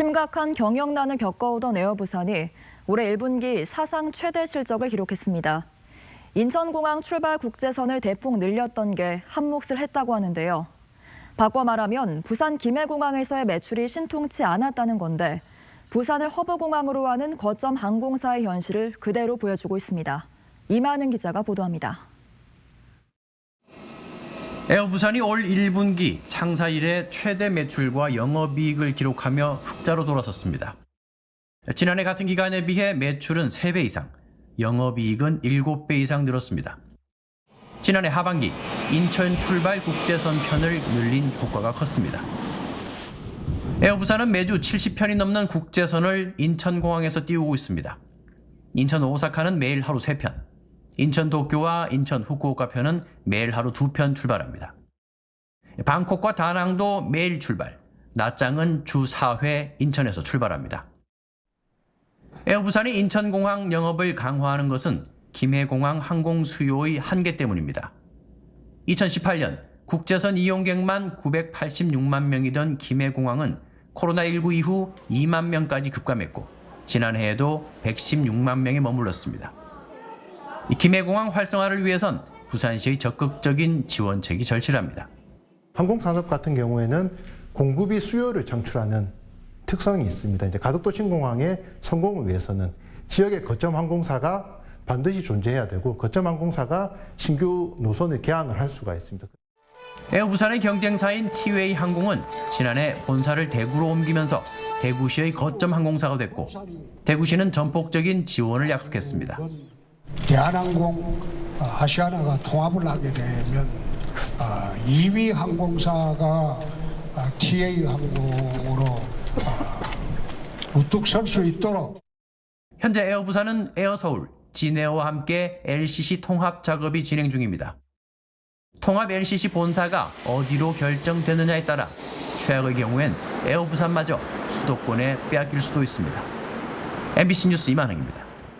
심각한 경영난을 겪어오던 에어부산이 올해 1분기 사상 최대 실적을 기록했습니다. 인천공항 출발 국제선을 대폭 늘렸던 게 한몫을 했다고 하는데요. 바꿔 말하면 부산 김해공항에서의 매출이 신통치 않았다는 건데 부산을 허브공항으로 하는 거점 항공사의 현실을 그대로 보여주고 있습니다. 이만은 기자가 보도합니다. 에어부산이 올 1분기 창사 이래 최대 매출과 영업이익을 기록하며 흑자로 돌아섰습니다. 지난해 같은 기간에 비해 매출은 3배 이상, 영업이익은 7배 이상 늘었습니다. 지난해 하반기 인천 출발 국제선 편을 늘린 효과가 컸습니다. 에어부산은 매주 70편이 넘는 국제선을 인천공항에서 띄우고 있습니다. 인천 오사카는 매일 하루 3편, 인천 도쿄와 인천 후쿠오카 편은 매일 하루 2편 출발합니다. 방콕과 다낭도 매일 출발, 낮장은 주 4회 인천에서 출발합니다. 에어부산이 인천공항 영업을 강화하는 것은 김해공항 항공 수요의 한계 때문입니다. 2018년 국제선 이용객만 986만 명이던 김해공항은 코로나19 이후 2만 명까지 급감했고 지난해에도 116만 명에 머물렀습니다. 이 김해공항 활성화를 위해선 부산시의 적극적인 지원책이 절실합니다. 항공산업 같은 경우에는 공급이 수요를 창출하는 특성이 있습니다. 이제 가덕도 신공항의 성공을 위해서는 지역의 거점 항공사가 반드시 존재해야 되고 거점 항공사가 신규 노선을 개항을 할 수가 있습니다. 에어부산의 경쟁사인 티웨이 항공은 지난해 본사를 대구로 옮기면서 대구시의 거점 항공사가 됐고 대구시는 전폭적인 지원을 약속했습니다. 대한항공 어, 아시아나가 통합을 하게 되면 어, 2위 항공사가 어, TA 항공으로 어, 우뚝 설 수 있도록 현재 에어부산은 에어서울, 진에어와 함께 LCC 통합 작업이 진행 중입니다. 통합 LCC 본사가 어디로 결정되느냐에 따라 최악의 경우엔 에어부산마저 수도권에 빼앗길 수도 있습니다. MBC 뉴스 이만흥입니다.